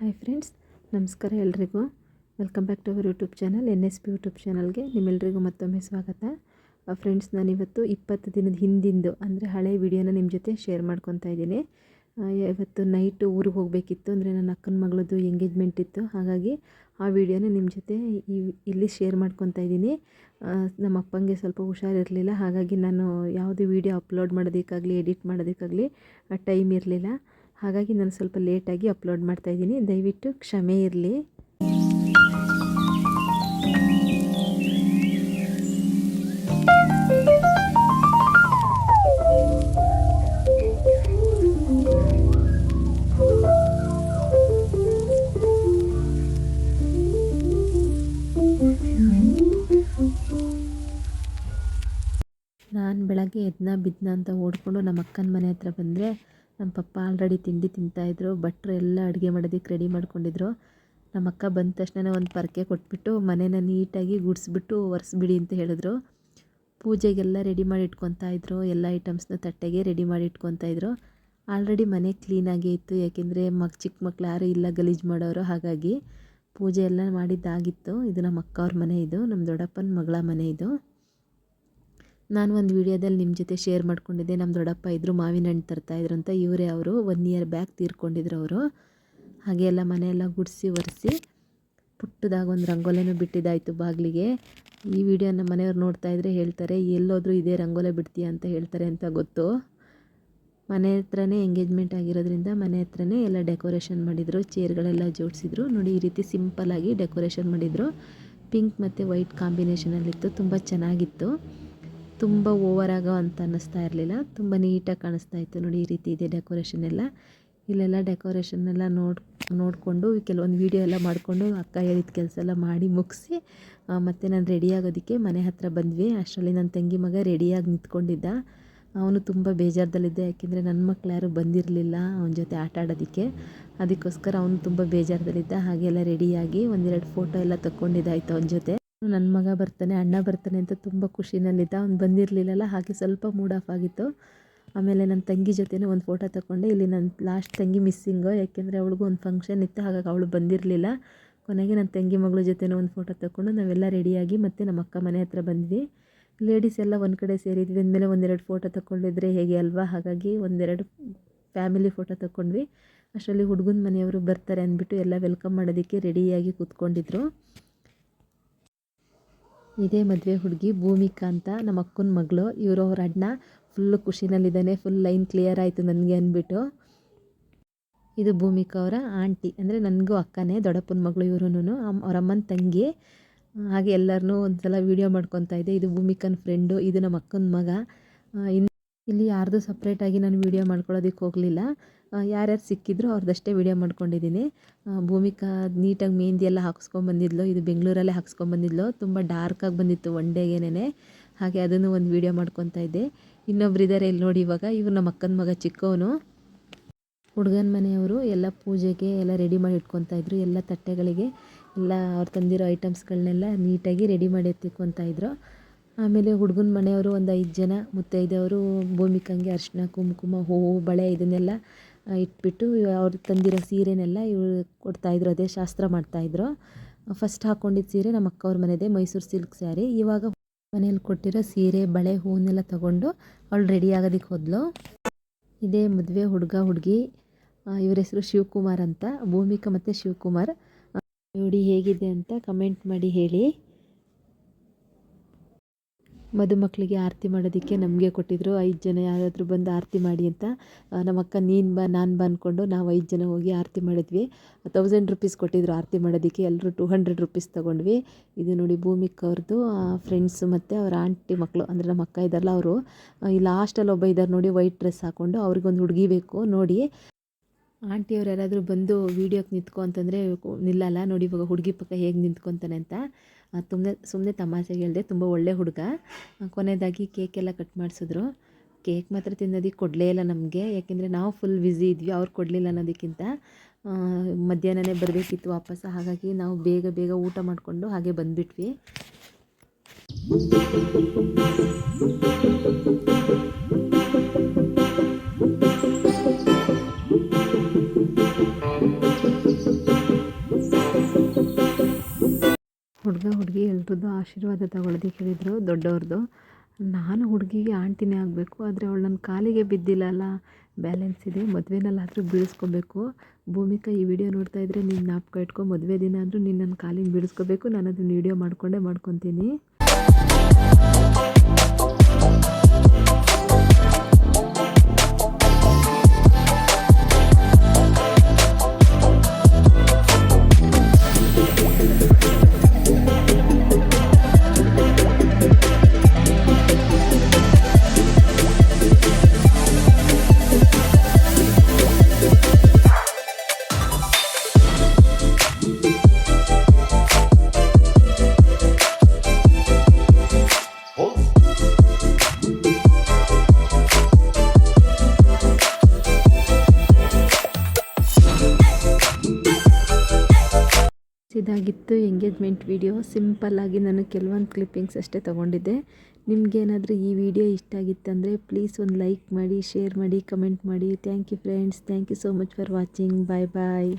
Hi friends ನಮಸ್ಕಾರ ಎಲ್ರಿಗೂ. Welcome back to our YouTube channel N S P YouTube ಚಾನಲ್ಗೆ ನಿಮ್ಮೆಲ್ರಿಗೂ ಮತ್ತೊಮ್ಮೆ ಸ್ವಾಗತ. ಫ್ರೆಂಡ್ಸ್ ನಾನಿವತ್ತು ಇಪ್ಪತ್ತು ದಿನದ ಹಿಂದಿಂದು ಅಂದರೆ ಹಳೆ ವಿಡಿಯೋನ ನಿಮ್ಮ ಜೊತೆ ಶೇರ್ ಮಾಡ್ಕೊತಾ ಇದ್ದೀನಿ. ಇವತ್ತು ನೈಟು ಊರಿಗೆ ಹೋಗಬೇಕಿತ್ತು ಅಂದರೆ ನನ್ನ ಅಕ್ಕನ ಮಗಳದ್ದು ಎಂಗೇಜ್ಮೆಂಟ್ ಇತ್ತು. ಹಾಗಾಗಿ ಆ ವಿಡಿಯೋನ ನಿಮ್ಮ ಜೊತೆ ಇಲ್ಲಿ ಶೇರ್ ಮಾಡ್ಕೊತಾ ಇದ್ದೀನಿ. ಆ, ನಮ್ಮ ಅಪ್ಪಂಗೆ ಸ್ವಲ್ಪ ಹುಷಾರಿರಲಿಲ್ಲ ಹಾಗಾಗಿ ನಾನು ಯಾವುದೇ ವಿಡಿಯೋ ಅಪ್ಲೋಡ್ ಮಾಡೋದಕ್ಕಾಗಲಿ ಎಡಿಟ್ ಮಾಡೋದಕ್ಕಾಗಲಿ ಟೈಮ್ ಇರಲಿಲ್ಲ. ಹಾಗಾಗಿ ನಾನು ಸ್ವಲ್ಪ ಲೇಟಾಗಿ ಅಪ್ಲೋಡ್ ಮಾಡ್ತಾ ಇದ್ದೀನಿ. ದಯವಿಟ್ಟು ಕ್ಷಮೆ ಇರಲಿ. ನಾನು ಬೆಳಗ್ಗೆ ಎದ್ನ ಬಿದ್ನ ಅಂತ ಓಡ್ಕೊಂಡು ನಮ್ಮ ಅಕ್ಕನ ಮನೆ ಹತ್ರ ಬಂದರೆ ನಮ್ಮ ಪಪ್ಪ ಆಲ್ರೆಡಿ ತಿಂಡಿ ತಿಂತಾಯಿದ್ರು ಭಟ್ರು ಎಲ್ಲ ಅಡುಗೆ ಮಾಡೋದಕ್ಕೆ ರೆಡಿ ಮಾಡ್ಕೊಂಡಿದ್ರು. ನಮ್ಮ ಅಕ್ಕ ಬಂದ ತಕ್ಷಣ ಒಂದು ಪರಕೆ ಕೊಟ್ಬಿಟ್ಟು ಮನೇನ ನೀಟಾಗಿ ಗುಡಿಸ್ಬಿಟ್ಟು ಒರೆಸ್ಬಿಡಿ ಅಂತ ಹೇಳಿದ್ರು. ಪೂಜೆಗೆಲ್ಲ ರೆಡಿ ಮಾಡಿ ಇಟ್ಕೊತಾಯಿದ್ರು ಎಲ್ಲ ಐಟಮ್ಸ್ನ ತಟ್ಟೆಗೆ ರೆಡಿ ಮಾಡಿ ಇಟ್ಕೊತಾ ಇದ್ರು. ಆಲ್ರೆಡಿ ಮನೆ ಕ್ಲೀನಾಗೇ ಇತ್ತು, ಯಾಕೆಂದರೆ ಮಕ್ ಚಿಕ್ಕ ಮಕ್ಳು ಯಾರೂ ಇಲ್ಲ ಗಲೀಜು ಮಾಡೋರು, ಹಾಗಾಗಿ ಪೂಜೆ ಎಲ್ಲ ಮಾಡಿದ್ದಾಗಿತ್ತು. ಇದು ನಮ್ಮ ಅಕ್ಕ ಅವ್ರ ಮನೆ ಇದು, ನಮ್ಮ ದೊಡ್ಡಪ್ಪನ ಮಗಳ ಮನೆ ಇದು. ನಾನು ಒಂದು ವಿಡಿಯೋದಲ್ಲಿ ನಿಮ್ಮ ಜೊತೆ ಶೇರ್ ಮಾಡ್ಕೊಂಡಿದ್ದೆ. ನಮ್ಮ ದೊಡ್ಡಪ್ಪ ಇದ್ದರು ಮಾವಿನ ಹಣ್ಣು ತರ್ತಾಯಿದ್ರು ಅಂತ ಇವರೇ ಅವರು ಒನ್ ಇಯರ್ ಬ್ಯಾಕ್ ತೀರ್ಕೊಂಡಿದ್ರು ಅವರು. ಹಾಗೆ ಎಲ್ಲ ಮನೆಯೆಲ್ಲ ಗುಡಿಸಿ ಒರೆಸಿ ಪುಟ್ಟದಾಗ ಒಂದು ರಂಗೋಲೆನೂ ಬಿಟ್ಟಿದ್ದಾಯಿತು ಬಾಗಿಲಿಗೆ. ಈ ವಿಡಿಯೋನ ಮನೆಯವ್ರು ನೋಡ್ತಾ ಇದ್ರೆ ಹೇಳ್ತಾರೆ, ಎಲ್ಲೋದ್ರೂ ಇದೇ ರಂಗೋಲೆ ಬಿಡ್ತೀಯ ಅಂತ ಹೇಳ್ತಾರೆ ಅಂತ ಗೊತ್ತು. ಮನೆ ಹತ್ರನೇ ಎಂಗೇಜ್ಮೆಂಟ್ ಆಗಿರೋದ್ರಿಂದ ಮನೆ ಹತ್ರನೇ ಎಲ್ಲ ಡೆಕೋರೇಷನ್ ಮಾಡಿದರು ಚೇರ್ಗಳೆಲ್ಲ ಜೋಡಿಸಿದ್ರು. ನೋಡಿ, ಈ ರೀತಿ ಸಿಂಪಲ್ಲಾಗಿ ಡೆಕೋರೇಷನ್ ಮಾಡಿದರು. ಪಿಂಕ್ ಮತ್ತು ವೈಟ್ ಕಾಂಬಿನೇಷನಲ್ಲಿತ್ತು ತುಂಬ ಚೆನ್ನಾಗಿತ್ತು. ತುಂಬ ಓವರ್ ಆಗೋ ಅಂತ ಅನ್ನಿಸ್ತಾ ಇರಲಿಲ್ಲ. ತುಂಬ ನೀಟಾಗಿ ಕಾಣಿಸ್ತಾ ಇತ್ತು ನೋಡಿ ಈ ರೀತಿ ಇದೆ ಡೆಕೋರೇಷನ್ ಎಲ್ಲ. ಇಲ್ಲೆಲ್ಲ ಡೆಕೋರೇಷನ್ ಎಲ್ಲ ನೋಡಿ, ನೋಡಿಕೊಂಡು ಕೆಲವೊಂದು ವೀಡಿಯೋ ಎಲ್ಲ ಮಾಡಿಕೊಂಡು ಅಕ್ಕ ಹೇಳಿದ ಕೆಲಸ ಎಲ್ಲ ಮಾಡಿ ಮುಗಿಸಿ ಮತ್ತು ನಾನು ರೆಡಿ ಆಗೋದಕ್ಕೆ ಮನೆ ಹತ್ರ ಬಂದ್ವಿ. ಅಷ್ಟರಲ್ಲಿ ನನ್ನ ತಂಗಿ ಮಗ ರೆಡಿಯಾಗಿ ನಿಂತ್ಕೊಂಡಿದ್ದ. ಅವನು ತುಂಬ ಬೇಜಾರದಲ್ಲಿದ್ದೆ. ಯಾಕೆಂದರೆ ನನ್ನ ಮಕ್ಕಳು ಯಾರೂ ಬಂದಿರಲಿಲ್ಲ ಅವನ ಜೊತೆ ಆಟ ಆಡೋದಕ್ಕೆ. ಅದಕ್ಕೋಸ್ಕರ ಅವನು ತುಂಬ ಬೇಜಾರದಲ್ಲಿದ್ದ. ಹಾಗೆಲ್ಲ ರೆಡಿಯಾಗಿ ಒಂದೆರಡು ಫೋಟೋ ಎಲ್ಲ ತಕ್ಕೊಂಡಿದ್ದಾಯ್ತು ಅವನ ಜೊತೆ. ನನ್ನ ಮಗ ಬರ್ತಾನೆ, ಅಣ್ಣ ಬರ್ತಾನೆ ಅಂತ ತುಂಬ ಖುಷಿನಲ್ಲಿದ್ದ. ಅವ್ನು ಬಂದಿರಲಿಲ್ಲಲ್ಲ, ಹಾಗೆ ಸ್ವಲ್ಪ ಮೂಡ್ ಆಫ್ ಆಗಿತ್ತು. ಆಮೇಲೆ ನನ್ನ ತಂಗಿ ಜೊತೆನೂ ಒಂದು ಫೋಟೋ ತಗೊಂಡೆ ಇಲ್ಲಿ ನನ್ನ ಲಾಸ್ಟ್ ತಂಗಿ ಮಿಸ್ಸಿಂಗು ಯಾಕೆಂದರೆ ಅವಳಿಗೂ ಒಂದು ಫಂಕ್ಷನ್ ಇತ್ತು, ಹಾಗಾಗಿ ಅವಳು ಬಂದಿರಲಿಲ್ಲ. ಕೊನೆಗೆ ನನ್ನ ತಂಗಿ ಮಗಳ ಜೊತೆನೂ ಒಂದು ಫೋಟೋ ತಗೊಂಡು ನಾವೆಲ್ಲ ರೆಡಿಯಾಗಿ ಮತ್ತೆ ನಮ್ಮ ಅಕ್ಕ ಮನೆ ಹತ್ರ ಬಂದ್ವಿ. ಲೇಡೀಸ್ ಎಲ್ಲ ಒಂದು ಕಡೆ ಸೇರಿದ್ವಿ. ಅಂದಮೇಲೆ ಒಂದೆರಡು ಫೋಟೋ ತಗೊಂಡಿದ್ರೆ ಹೇಗೆ ಅಲ್ವಾ? ಹಾಗಾಗಿ ಒಂದೆರಡು ಫ್ಯಾಮಿಲಿ ಫೋಟೋ ತಗೊಂಡ್ವಿ ಅಷ್ಟರಲ್ಲಿ ಹುಡುಗನ ಮನೆಯವರು ಬರ್ತಾರೆ ಅಂದ್ಬಿಟ್ಟು ಎಲ್ಲ ವೆಲ್ಕಮ್ ಮಾಡೋದಕ್ಕೆ ರೆಡಿಯಾಗಿ ಕೂತ್ಕೊಂಡಿದ್ರು. ಇದೇ ಮದುವೆ ಹುಡುಗಿ ಭೂಮಿಕಾ ಅಂತ ನಮ್ಮ ಅಕ್ಕನ ಮಗಳು. ಇವರು ಅವ್ರ ಅಣ್ಣ ಫುಲ್ಲು ಖುಷಿನಲ್ಲಿದ್ದಾನೆ ಫುಲ್ ಲೈನ್ ಕ್ಲಿಯರ್ ಆಯಿತು ನನಗೆ ಅಂದ್ಬಿಟ್ಟು. ಇದು ಭೂಮಿಕಾ ಅವರ ಆಂಟಿ. ಅಂದರೆ ನನಗೂ ಅಕ್ಕನೇ, ದೊಡ್ಡಪ್ಪನ ಮಗಳು ಇವರು ಅವ್ರ ಅಮ್ಮನ ತಂಗಿ. ಹಾಗೆ ಎಲ್ಲರನ್ನೂ ಒಂದು ಸಲ ವೀಡಿಯೋ ಮಾಡ್ಕೊತಾ ಇದೆ ಇದು ಭೂಮಿಕನ ಫ್ರೆಂಡು ಇದು ನಮ್ಮ ಅಕ್ಕನ ಮಗ. ಇಲ್ಲಿ ಯಾರ್ದು ಸಪ್ರೇಟಾಗಿ ನಾನು ವೀಡಿಯೋ ಮಾಡ್ಕೊಳ್ಳೋದಕ್ಕೆ ಹೋಗಲಿಲ್ಲ. ಯಾರ್ಯಾರು ಸಿಕ್ಕಿದ್ರು ಅವ್ರದ್ದಷ್ಟೇ ವೀಡಿಯೋ ಮಾಡ್ಕೊಂಡಿದ್ದೀನಿ. ಭೂಮಿಕಾ ನೀಟಾಗಿ ಮೆಹಂದಿ ಎಲ್ಲ ಹಾಕ್ಸ್ಕೊಂಬಂದಿದ್ಲು ಇದು ಬೆಂಗಳೂರಲ್ಲೇ ಹಾಕ್ಸ್ಕೊಂಬಂದಿದ್ಲು ತುಂಬ ಡಾರ್ಕಾಗಿ ಬಂದಿತ್ತು ಒನ್ ಡೇಗೇನೆ ಹಾಗೆ ಅದನ್ನು ಒಂದು ವೀಡಿಯೋ ಮಾಡ್ಕೊತಾ ಇದ್ದೆ. ಇನ್ನೊಬ್ರು ಇದ್ದಾರೆ ಇಲ್ಲಿ ನೋಡಿ ಇವಾಗ. ಇವ್ರು ನಮ್ಮ ಅಕ್ಕನ ಮಗ ಚಿಕ್ಕವನು. ಹುಡುಗನ ಮನೆಯವರು ಎಲ್ಲ ಪೂಜೆಗೆ ಎಲ್ಲ ರೆಡಿ ಮಾಡಿ ಇಟ್ಕೊತಾ ಇದ್ರು. ಎಲ್ಲ ತಟ್ಟೆಗಳಿಗೆ ಎಲ್ಲ ಅವ್ರು ತಂದಿರೋ ಐಟಮ್ಸ್ಗಳನ್ನೆಲ್ಲ ನೀಟಾಗಿ ರೆಡಿ ಮಾಡಿ ಎತ್ತಿಕೊತಾ ಇದ್ರು. ಆಮೇಲೆ ಹುಡುಗನ ಮನೆಯವರು ಒಂದು ಐದು ಜನ, ಮುತ್ತೈದೆಯವರು ಭೂಮಿಕಂಗೆ ಅರಿಶಿನ ಕುಂಕುಮ, ಹೂವು, ಬಳೆ ಇದನ್ನೆಲ್ಲ ಇಟ್ಬಿಟ್ಟು ಅವ್ರು ತಂದಿರೋ ಸೀರೆನೆಲ್ಲ ಇವ್ರು ಕೊಡ್ತಾಯಿದ್ರು, ಅದೇ ಶಾಸ್ತ್ರ ಮಾಡ್ತಾಯಿದ್ರು. ಫಸ್ಟ್ ಹಾಕ್ಕೊಂಡಿದ್ದ ಸೀರೆ ನಮ್ಮ ಅಕ್ಕವ್ರ ಮನೆದೆ, ಮೈಸೂರು ಸಿಲ್ಕ್ ಸ್ಯಾರಿ. ಇವಾಗ ಮನೇಲಿ ಕೊಟ್ಟಿರೋ ಸೀರೆ, ಬಳೆ, ಹೂವನ್ನೆಲ್ಲ ತಗೊಂಡು ಅವಳು ರೆಡಿ ಆಗೋದಕ್ಕೆ ಹೋದ್ಲು. ಇದೇ ಮದುವೆ ಹುಡುಗ, ಹುಡುಗಿ ಇವ್ರ ಹೆಸರು ಶಿವಕುಮಾರ್ ಅಂತ, ಭೂಮಿಕಾ ಮತ್ತು ಶಿವಕುಮಾರ್. ನೋಡಿ ಹೇಗಿದೆ ಅಂತ ಕಮೆಂಟ್ ಮಾಡಿ ಹೇಳಿ. ಮದುಮಕ್ಕಳಿಗೆ ಆರತಿ ಮಾಡೋದಕ್ಕೆ ನಮಗೆ ಕೊಟ್ಟಿದ್ದರು ಐದು ಜನ ಯಾರಾದರೂ ಬಂದು ಆರತಿ ಮಾಡಿ ಅಂತ ನಮ್ಮ ಅಕ್ಕ ನೀನು ಬಾ, ನಾನು ಬಾ ಅಂದ್ಕೊಂಡು ನಾವು ಐದು ಜನ ಹೋಗಿ ಆರತಿ ಮಾಡಿದ್ವಿ. ತೌಸಂಡ್ ರುಪೀಸ್ ಕೊಟ್ಟಿದ್ದರು ಆರತಿ ಮಾಡೋದಕ್ಕೆ. ಎಲ್ಲರೂ ಟೂ ಹಂಡ್ರೆಡ್ ರುಪೀಸ್ ತೊಗೊಂಡ್ವಿ. ಇದು ನೋಡಿ ಭೂಮಿಕ್ ಅವ್ರದ್ದು ಫ್ರೆಂಡ್ಸು ಮತ್ತು ಅವ್ರ ಆಂಟಿ ಮಕ್ಕಳು ಅಂದರೆ ನಮ್ಮ ಅಕ್ಕ ಇದ್ದಾರಲ್ಲ ಅವರು. ಈ ಲಾಸ್ಟಲ್ಲಿ ಒಬ್ಬ ಇದ್ದಾರೆ ನೋಡಿ ವೈಟ್ ಡ್ರೆಸ್ ಹಾಕ್ಕೊಂಡು ಅವ್ರಿಗೊಂದು ಹುಡುಗಿ ಬೇಕು. ನೋಡಿ ಆಂಟಿಯವ್ರು ಯಾರಾದರೂ ಬಂದು ವೀಡಿಯೋಕ್ಕೆ ನಿಂತ್ಕೊ ಅಂತಂದರೆ ನಿಲ್ಲಲ್ಲ, ನೋಡಿ ಇವಾಗ ಹುಡುಗಿ ಪಕ್ಕ ಹೇಗೆ ನಿಂತ್ಕೊತಾನೆ ಅಂತ. ಸುಮ್ಮನೆ ಸುಮ್ಮನೆ ತಮಾಷೆಗೆ ಹೇಳಿದೆ, ತುಂಬ ಒಳ್ಳೆ ಹುಡುಗ. ಕೊನೆಯದಾಗಿ ಕೇಕ್ ಎಲ್ಲ ಕಟ್ ಮಾಡಿಸಿದ್ರು. ಕೇಕ್ ಮಾತ್ರ ತಿನ್ನೋದಕ್ಕೆ ಕೊಡಲೇ ಇಲ್ಲ ನಮಗೆ, ಯಾಕೆಂದರೆ ನಾವು ಫುಲ್ ಬ್ಯುಸಿ ಇದ್ವಿ, ಅವ್ರು ಕೊಡಲಿಲ್ಲ ಅನ್ನೋದಕ್ಕಿಂತ. ಮಧ್ಯಾಹ್ನನೇ ಬರಬೇಕಿತ್ತು ವಾಪಸ್ ಹಾಗಾಗಿ ನಾವು ಬೇಗ ಬೇಗ ಊಟ ಮಾಡಿಕೊಂಡು ಹಾಗೆ ಬಂದುಬಿಟ್ವಿ. ಒಬ್ರದ್ದು ಆಶೀರ್ವಾದ ತಗೊಳ್ಳೋದಕ್ಕೆ ಹೇಳಿದರು ದೊಡ್ಡವ್ರದ್ದು ನಾನು ಹುಡುಗಿಗೆ ಆಂಟಿನೇ ಆಗಬೇಕು, ಆದರೆ ಅವಳು ನನ್ನ ಕಾಲಿಗೆ ಬಿದ್ದಿಲ್ಲಲ್ಲ ಬ್ಯಾಲೆನ್ಸ್ ಇದೆ, ಮದುವೆನಲ್ಲಾದರೂ ಬೀಳಿಸ್ಕೊಬೇಕು. ಭೂಮಿಕಾ, ಈ ವಿಡಿಯೋ ನೋಡ್ತಾ ಇದ್ದರೆ ನೀನು ಜ್ಞಾಪಕ ಇಟ್ಕೊ, ಮದುವೆ ದಿನ ಆದರೂ ನೀನು ನನ್ನ ಕಾಲಿಗೆ ಬೀಳಿಸ್ಕೋಬೇಕು. ನಾನು ಅದನ್ನು ವಿಡಿಯೋ ಮಾಡಿಕೊಂಡೇ ಮಾಡ್ಕೊತೀನಿ. ಇದಾಗಿತ್ತು ಎಂಗೇಜ್ಮೆಂಟ್ ವಿಡಿಯೋ. ಸಿಂಪಲ್ಲಾಗಿ ನಾನು ಕೆಲವೊಂದು ಕ್ಲಿಪ್ಪಿಂಗ್ಸ್ ಅಷ್ಟೇ ತೊಗೊಂಡಿದ್ದೆ. ನಿಮಗೇನಾದರೂ ಈ ವಿಡಿಯೋ ಇಷ್ಟ ಆಗಿತ್ತಂದರೆ ಪ್ಲೀಸ್ ಒಂದು ಲೈಕ್ ಮಾಡಿ, ಶೇರ್ ಮಾಡಿ, ಕಮೆಂಟ್ ಮಾಡಿ. Thank you friends. Thank you so much for watching. Bye bye.